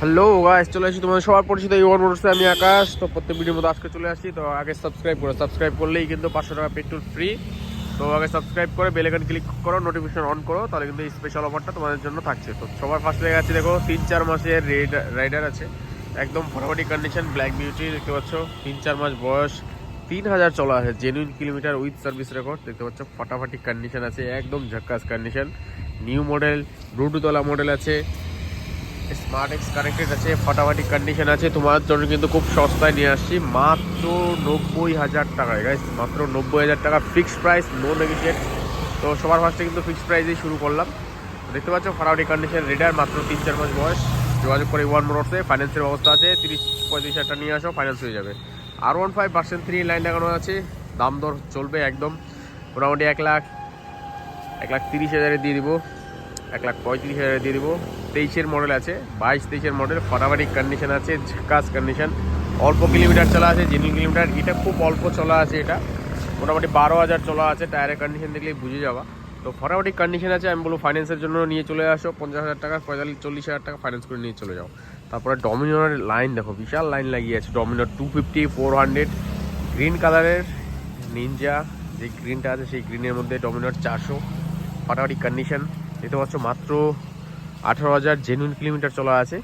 Hello guys চলে আসি তোমাদের সবার পরিচিত ইউর মোটরসে আমি আকাশ। তো প্রত্যেক ভিডিওর মতো আজকে চলে আসি। তো আগে সাবস্ক্রাইব করো। সাবস্ক্রাইব করলেই কিন্তু পাঁচশো টাকা পেট্রোল ফ্রি তো আগে সাবস্ক্রাইব করে বেলেগান ক্লিক করো নোটিফিকেশন অন করো। তাহলে কিন্তু স্পেশাল অফারটা তোমাদের জন্য থাকছে। তো সবার ফার্স্ট হয়ে আছে, দেখো, তিন চার মাসের রাইডার আছে। একদম ফটাফটি কন্ডিশন ব্ল্যাক বিউটি দেখতে পাচ্ছ। তিন চার মাস বয়স, তিন হাজার চলা আছে। Genuine kilometre with service record দেখতে পাচ্ছ। ফাটাফাটি কন্ডিশন আছে, একদম ঝাক্কাস কন্ডিশন নিউ মডেল ব্লুটুথওয়ালা মডেল আছে। স্মার্ট এক্স কানেক্টেড আছে, ফাটাফাটি কন্ডিশন আছে, তোমার জন্য কিন্তু খুব সস্তায় নিয়ে আসছি। মাত্র নব্বই হাজার টাকায় গাইস মাত্র নব্বই হাজার টাকা ফিক্সড প্রাইস নো নেগোসিয়েট তো সবার ফার্স্টে কিন্তু ফিক্সড প্রাইসেই শুরু করলাম। দেখতে পাচ্ছ, ফাটাফাটি কন্ডিশন রেডার মাত্র তিন চার মাস বয়স। যোগাযোগ করে ওয়ান মোটরসে ফাইন্যান্সের ব্যবস্থা আছে, তিরিশ পঁয়ত্রিশ হাজার টাকা নিয়ে আসো ফাইন্যান্স হয়ে যাবে। R one five percent three line লাগানো আছে, দাম দর চলবে একদম। মোটামুটি এক লাখ এক লাখ তিরিশ হাজারে দিয়ে দিব, এক লাখ পঁয়ত্রিশ হাজারে দিয়ে দিব। তেইশের মডেল আছে, বাইশ তেইশের মডেল ফাটাফাটি কন্ডিশন আছে ঝাকাস কন্ডিশন অল্প কিলোমিটার চলা আছে জিনিস কিলোমিটার এটা খুব অল্প চলা আছে এটা। মোটামুটি বারো হাজার চলা আছে টায়ারের কন্ডিশন দেখলেই বুঝে যাওয়া তো ফটাফটি কন্ডিশন আছে, আমি বলব ফাইন্যান্সের জন্য নিয়ে চলে আসো, পঞ্চাশ হাজার টাকা, পঁয়তাল্লিশ, চল্লিশ হাজার টাকা ফাইন্যান্স করে নিয়ে চলে যাও। তারপরে ডমিনোর লাইন দেখো, বিশাল লাইন লাগিয়ে আছে ডমিনোর two fifty four hundred green কালারের নিনজা যে গ্রিনটা আছে, সেই গ্রিনের মধ্যে ডমিনোর চারশো। ফাটাফাটি কন্ডিশন দেখতে পাচ্ছ মাত্র আঠারো হাজার জেনুইন কিলোমিটার চলা আছে।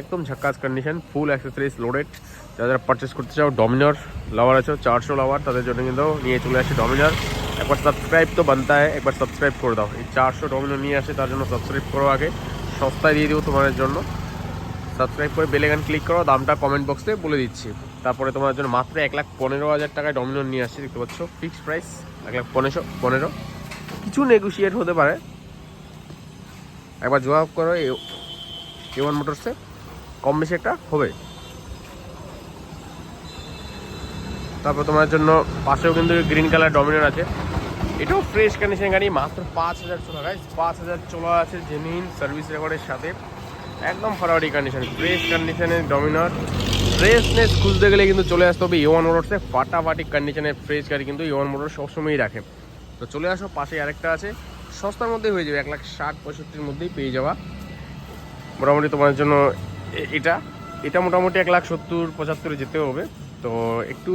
একদম ঝাক্কাস কন্ডিশন ফুল অ্যাক্সেসরিজ লোডেড যারা যারা পারচেস করতে চাও ডমিনার লাভার আছে, চারশো লাভার তাদের জন্য কিন্তু নিয়ে চলে আসে ডমিনার একবার সাবস্ক্রাইব তো বানতা হয় একবার সাবস্ক্রাইব করে দাও। এই চারশো ডমিনার নিয়ে আসে, তার জন্য সাবস্ক্রাইব করো আগে। সস্তায় দিয়ে দেবো তোমাদের জন্য। সাবস্ক্রাইব করে বেলেগান ক্লিক করো, দামটা কমেন্ট বক্সে বলে দিচ্ছি। তারপরে তোমার জন্য মাত্র এক লাখ পনেরো হাজার টাকায় ডমিনোর নিয়ে আসছি, দেখতে পাচ্ছ। ফিক্সড প্রাইস এক লাখ পনেরোশো, পনেরো। কিছু নেগোসিয়েট হতে পারে। একবার জবাব করো এ ওয়ান মোটরসে কম বেশি একটা হবে। তারপর তোমার জন্য পাশেও কিন্তু গ্রিন কালার ডমিনার আছে। এটাও ফ্রেশ কন্ডিশন গাড়ি, মাত্র পাঁচ হাজার চলা গাইজ পাঁচ হাজার চলা আছে জেনুইন সার্ভিস রেকর্ডের সাথে। একদম ফরওয়ার্ডি কন্ডিশন ফ্রেশ কন্ডিশনের ডমিনার ফ্রেশনেস খুঁজতে গেলে কিন্তু চলে আসতে হবে ইওয়ান মোটরসে ফাটাফাটি কন্ডিশনের ফ্রেশ গাড়ি কিন্তু ইওয়ান মোটর সবসময়ই রাখে। তো চলে আসো পাশে আরেকটা আছে। সস্তার মধ্যেই হয়ে যাবে, এক লাখ ষাট, পঁয়ষট্টির মধ্যেই পেয়ে যাওয়া। মোটামুটি তোমার জন্য এটা। এটা মোটামুটি এক লাখ সত্তর, পঁচাত্তরে যেতে হবে। তো একটু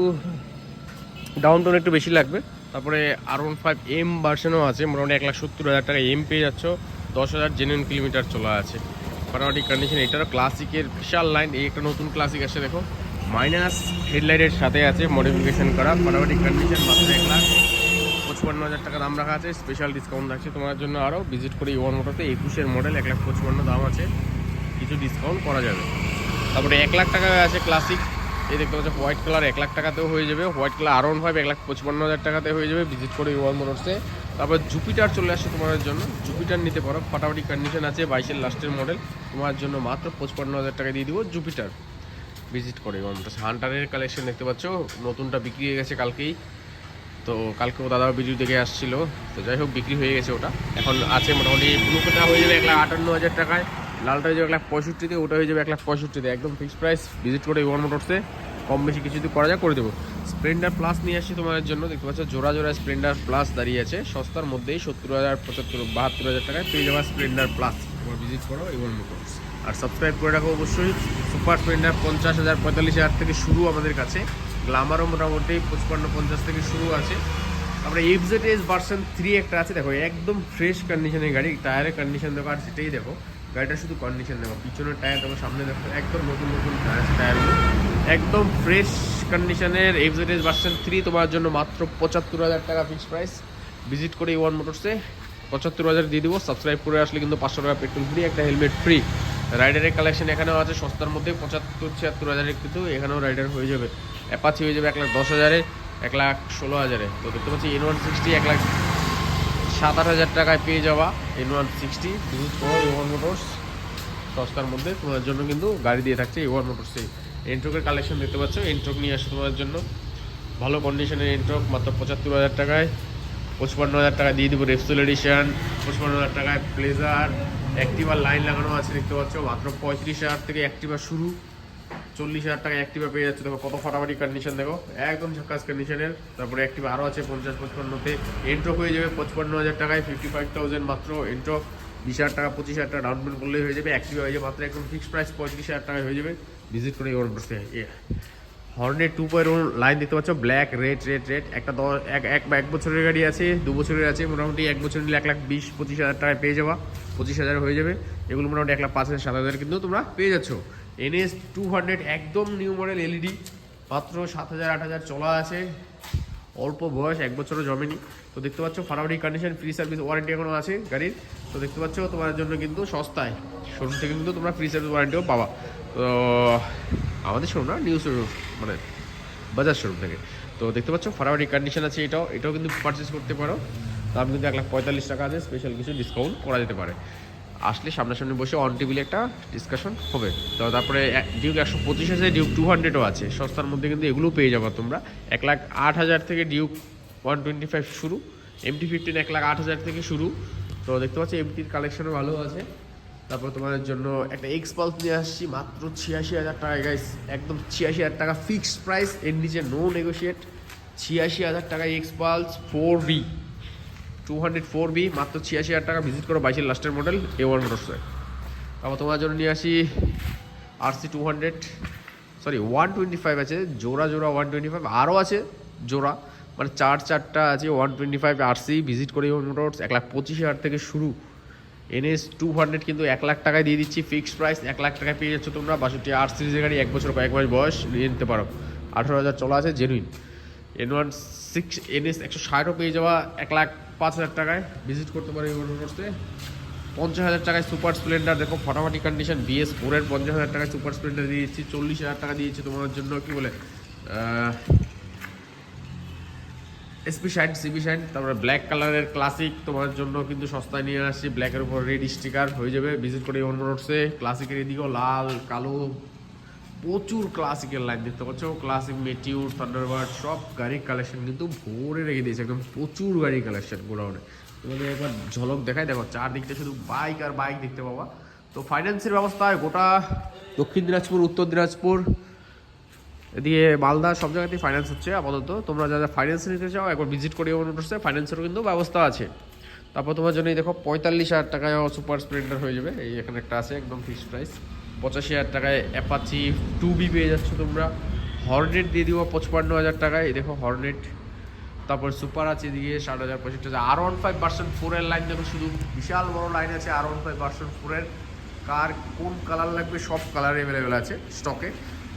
ডাউন টাউন একটু বেশি লাগবে। তারপরে আর ওয়ান ফাইভ এম ভার্সনও আছে, মোটামুটি এক লাখ সত্তর হাজার টাকা এম পেয়ে যাচ্ছ। দশ হাজার জেনুইন কিলোমিটার চলা আছে। মোটামুটি কন্ডিশন এটারও ক্লাসিকের বিশাল লাইন এই একটা নতুন ক্লাসিক আছে দেখো। মাইনাস হেডলাইটের সাথে আছে মডিফিকেশন করা। মোটামুটি কন্ডিশন মাত্র এক লাখ। পঁচপান্ন হাজার টাকা দাম রাখা আছে স্পেশাল ডিসকাউন্ট থাকছে তোমার জন্য আরও ভিজিট করে ইওয়ান মোটরতে একুশের মডেল এক লাখ পঁচপান্ন দাম আছে, কিছু ডিসকাউন্ট করা যাবে। তারপরে এক লাখ টাকা আছে ক্লাসিক এই দেখতে পাচ্ছ হোয়াইট কালার এক লাখ টাকাতেও হয়ে যাবে। White colour R one five এক লাখ পঁচপান্ন হাজার টাকাতে হয়ে যাবে ভিজিট করে ইওয়ান মোটরসে তারপর জুপিটার চলে আসছে তোমাদের জন্য জুপিটার নিতে পারো, ফাটাফাটি কন্ডিশন আছে বাইশের লাস্টের মডেল তোমার জন্য মাত্র পঁচপান্ন হাজার টাকা দিয়ে দিব জুপিটার ভিজিট করে ইওয়ান মোটরস হান্টারের কালেকশন দেখতে পাচ্ছ, নতুনটা বিক্রি হয়ে গেছে কালকেই। তো কালকে ও দাদা দেখে আসছিল। তো যাই হোক, বিক্রি হয়ে গেছে ওটা। এখন আছে মোটামুটি ব্লুটা হয়ে যাবে এক লাখ আটান্ন হাজার টাকায়। লালটা হয়ে যাবে এক লাখ পঁয়ষট্টিতে, ওটা হয়ে যাবে এক লাখ পঁয়ষট্টিতে। একদম ফিক্সড প্রাইস ভিজিট করে ওয়ান মোটরসে কম বেশি কিছু যদি করা যায়, করে দেবো। স্প্লেন্ডার প্লাস নিয়ে আসছি তোমাদের জন্য। দেখতে পাচ্ছ, জোড়া জোড়া স্প্লেন্ডার প্লাস দাঁড়িয়ে আছে। সস্তার মধ্যেই সত্তর হাজার, পঁচাত্তর, বাহাত্তর হাজার টাকায় পেয়ে যাওয়া স্প্লেন্ডার প্লাস তোমার ভিজিট করো ওয়ান মোটরস আর সাবস্ক্রাইব করে রাখো অবশ্যই। সুপার স্প্লেন্ডার পঞ্চাশ হাজার, পঁয়তাল্লিশ হাজার থেকে শুরু আমাদের কাছে। গ্লামারও মোটামুটি পঁচপান্ন, পঞ্চাশ থেকে শুরু আছে। তারপরে এফজেড এস ভার্সন থ্রি একটা আছে, দেখো, একদম ফ্রেশ কন্ডিশনের গাড়ি টায়ারের কন্ডিশন দেখো, আর সেটাই দেখো। গাড়িটা শুধু কন্ডিশন দেখো, পিছনের টায়ার দেখো, সামনে দেখো, একদম নতুন নতুন টায়ার টায়ারগুলো একদম ফ্রেশ কন্ডিশনের এফজেড এস ভার্সন থ্রি তোমার জন্য মাত্র পঁচাত্তর হাজার টাকা ফিক্স প্রাইস ভিজিট করে ওয়ান মোটরসে পঁচাত্তর হাজার দিয়ে দেবো। সাবস্ক্রাইব করে আসলে কিন্তু পাঁচশো টাকা পেট্রোল ফ্রি একটা হেলমেট ফ্রি রাইডারের কালেকশন এখানেও আছে, সস্তার মধ্যে পঁচাত্তর, ছিয়াত্তর হাজারের কিন্তু এখানেও রাইডার হয়ে যাবে। অ্যাপাচি হয়ে যাবে এক লাখ দশ হাজারে, এক লাখ ষোলো হাজারে। তো দেখতে পাচ্ছি এন ওয়ান সিক্সটি এক লাখ সাত আট হাজার টাকায় পেয়ে যাওয়া এন ওয়ান সিক্সটি ভিজিট করো ওয়ান মোটরস সস্তার মধ্যে। তোমার জন্য কিন্তু গাড়ি দিয়ে থাকছে এ ওয়ান মোটরসে এন্ট্রকের কালেকশন দেখতে পাচ্ছ এন্ট্রক নিয়ে আসছে তোমার জন্য। ভালো কন্ডিশনের এন্ট্রক মাত্র পঁচাত্তর হাজার টাকায়। পঁচপান্ন হাজার টাকা দিয়ে দিব রেপসোল এডিশন পঁচপান্ন হাজার টাকায় প্লেজার অ্যাক্টিভার লাইন লাগানো আছে, দেখতে পাচ্ছ, মাত্র পঁয়ত্রিশ হাজার থেকে অ্যাক্টিভা শুরু। চল্লিশ হাজার টাকা অ্যাক্টিভা পেয়ে যাচ্ছে। দেখো কত ফাটাফাটি কন্ডিশন দেখো। একদম ঝাক্কাস কন্ডিশনের তারপরে অ্যাক্টিভা আরও আছে পঞ্চাশ পঁচপান্নতে এন্ট্রক হয়ে যাবে পঁচপান্ন হাজার টাকায় ফিফটি ফাইভ থাউজেন্ড মাত্র এন্ট্রক বিশ হাজার টাকা, পঁচিশ হাজার টাকা ডাউন পেমেন্ট করলেই হয়ে যাবে। অ্যাক্টিভ হয়ে যাবে মাত্র একদম ফিক্সড প্রাইস পঁয়ত্রিশ হাজার টাকা হয়ে যাবে। ভিজিট করে ওর বসতে হর্নের টু পয়েন্ট লাইন দেখতে পাচ্ছ? ব্ল্যাক রেড রেড রেড একটা দশ এক এক বা এক বছরের গাড়ি আছে, দু বছরের আছে। মোটামুটি এক বছর নিলে এক লাখ বিশ, পঁচিশ হাজার টাকায় পেয়ে যাওয়া পঁচিশ হাজার হয়ে যাবে। এগুলো মোটামুটি এক লাখ পাঁচ হাজার, সাত হাজার কিন্তু তোমরা পেয়ে যাচ্ছ। এনএস টু হান্ড্রেড একদম নিউ মডেল এলইডি মাত্র সাত হাজার, আট হাজার চলা আছে। অল্প বয়স, এক বছরও জমেনি। তো দেখতে পাচ্ছ ফারাউডি কন্ডিশন ফ্রি সার্ভিস ওয়ারেন্টি এখনও আছে গাড়ির। তো দেখতে পাচ্ছ, তোমার জন্য কিন্তু সস্তায়। শোরুম থেকে কিন্তু তোমরা ফ্রি সার্ভিস ওয়ারেন্টিও পাবা। তো, আমাদের শোরুম না নিউ শোরুম মানে বাজার শোরুম থেকে। তো দেখতে পাচ্ছ ফারাউডি কন্ডিশন আছে এটাও। এটাও কিন্তু পারচেস করতে পারো। দাম কিন্তু এক লাখ পঁয়তাল্লিশ টাকা আছে স্পেশাল কিছু ডিসকাউন্ট করা যেতে পারে। আসলে সামনাসামনি বসে অন টেবিলে একটা ডিসকাশন হবে। তো তারপরে ডিউক একশো পঁচিশ আছে ডিউক টু হান্ড্রেডও আছে। সস্তার মধ্যে কিন্তু এগুলোও পেয়ে যাব তোমরা। এক লাখ আট হাজার থেকে ডিউক ওয়ান টোয়েন্টি ফাইভ শুরু এমটি ফিফটিন এক লাখ আট হাজার থেকে শুরু। তো দেখতে পাচ্ছি এমটির কালেকশনও ভালো আছে। তারপর তোমাদের জন্য একটা এক্স পালস নিয়ে আসছি, মাত্র ছিয়াশি হাজার টাকা। গাইস একদম ছিয়াশি হাজার টাকা ফিক্সড প্রাইস এর নিচে নো নেগোশিয়েট ছিয়াশি হাজার টাকা Xpulse four V two hundred four V মাত্র ছিয়াশি হাজার টাকা ভিজিট করো বাইশের লাস্টের মডেল এ ওয়ান মোটরসে তারপর তোমার জন্য নিয়ে আসি R C two hundred sorry one twenty five আছে, জোড়া জোড়া ওয়ান টোয়েন্টি ফাইভ আরও আছে জোড়া মানে চার চারটা আছে one twenty five R C visit করে মোটরস এক লাখ পঁচিশ হাজার থেকে শুরু। এনএস টু হান্ড্রেড কিন্তু এক লাখ টাকায় দিয়ে দিচ্ছি ফিক্সড প্রাইস এক লাখ টাকায় পেয়ে যাচ্ছ তোমরা। বাষট্টি আর সিরিজের গাড়ি, এক বছর কয়েক মাস বয়স, নিয়ে নিতে পারো। আঠারো হাজার চলা আছে genuine N one six NS একশো ষাটও পেয়ে যাওয়া এক লাখ পাঁচ হাজার টাকায়। ভিজিট করতে পারো এই মোটরসে পঞ্চাশ হাজার টাকায় সুপার স্প্লেন্ডার দেখো ফাটাফাটি কন্ডিশন বিএস ফোরের পঞ্চাশ হাজার টাকায় সুপার স্প্লেন্ডার দিয়ে দিচ্ছি। চল্লিশ হাজার টাকা দিয়েছি তোমার জন্য, কি বলে? এসপি শাইন সিবি শাইন তারপরে ব্ল্যাক কালারের ক্লাসিক তোমার জন্য কিন্তু সস্তায় নিয়ে আসছি। ব্ল্যাকের উপর রেড স্টিকার হয়ে যাবে। ভিজিট করে ওন মোটরসে ক্লাসিকের এদিকেও লাল, কালো প্রচুর ক্লাসিকের লাইন দেখতে পাচ্ছ। ক্লাসিক মেটিউর থান্ডারবার্ড সব গাড়ির কালেকশন কিন্তু ভরে রেখে দিয়েছে। একদম প্রচুর গাড়ির কালেকশন গোডাউনে। তোমাদের একবার ঝলক দেখায় দেখো, চারদিকটা শুধু বাইক আর বাইক দেখতে পাবা। তো ফাইন্যান্সের ব্যবস্থা গোটা দক্ষিণ দিনাজপুর, উত্তর দিনাজপুর, এদিকে মালদা, সব জায়গাতেই ফাইন্যান্স হচ্ছে আপাতত। তোমরা যারা ফাইন্যান্স নিতে চাও, একবার ভিজিট করে মোটরসে ফাইন্যান্সেরও কিন্তু ব্যবস্থা আছে। তারপর তোমার জন্য দেখো, পঁয়তাল্লিশ হাজার টাকায় সুপার স্প্লেন্ডার হয়ে যাবে। এই এখানে একটা আছে, একদম ফিক্সড প্রাইস পঁচাশি হাজার টাকায় অ্যাপাচি টু বি পেয়ে যাচ্ছ তোমরা। হর্নেট দিয়ে দিব পঁচপান্ন হাজার টাকায়। দেখো হর্নেট তারপর সুপার আছে দিয়ে ষাট হাজার, পঁয়ষট্টি হাজার। আর ওয়ান ফাইভ পার্সেন্ট ফোরের লাইন দেখো শুধু। বিশাল বড় লাইন আছে আর ওয়ান ফাইভ পার্সেন্ট ফোরের কার কোন কালার লাগবে, সব কালার অ্যাভেলেবেল আছে স্টকে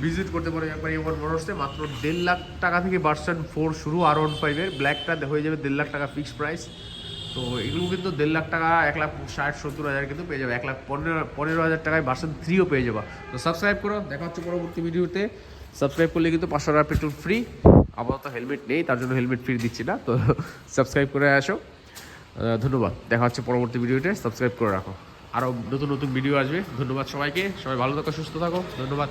ভিজিট করতে পারো একবার এবার মোটরসে মাত্র দেড় লাখ টাকা থেকে ভার্সন ফোর শুরু আর ওয়ান ফাইভের ব্ল্যাকটা হয়ে যাবে দেড় লাখ টাকা ফিক্সড প্রাইস তো এগুলো কিন্তু দেড় লাখ টাকা, এক লাখ ষাট, সত্তর হাজার কিন্তু পেয়ে যাবে। এক লাখ পনেরো পনেরো হাজার টাকায় ভার্সন থ্রিও পেয়ে যাবা। তো সাবস্ক্রাইব করো, দেখা হচ্ছে পরবর্তী ভিডিওতে সাবস্ক্রাইব করলে কিন্তু পাঁচশো টাকা পেট্রোল ফ্রি আপাতত হেলমেট নেই, তার জন্য হেলমেট ফ্রি দিচ্ছি না। তো সাবস্ক্রাইব করে আসো। ধন্যবাদ। দেখা হচ্ছে পরবর্তী ভিডিওতে সাবস্ক্রাইব করে রাখো। আরও নতুন নতুন ভিডিও আসবে। ধন্যবাদ সবাইকে। সবাই ভালো থাকো, সুস্থ থাকো। ধন্যবাদ।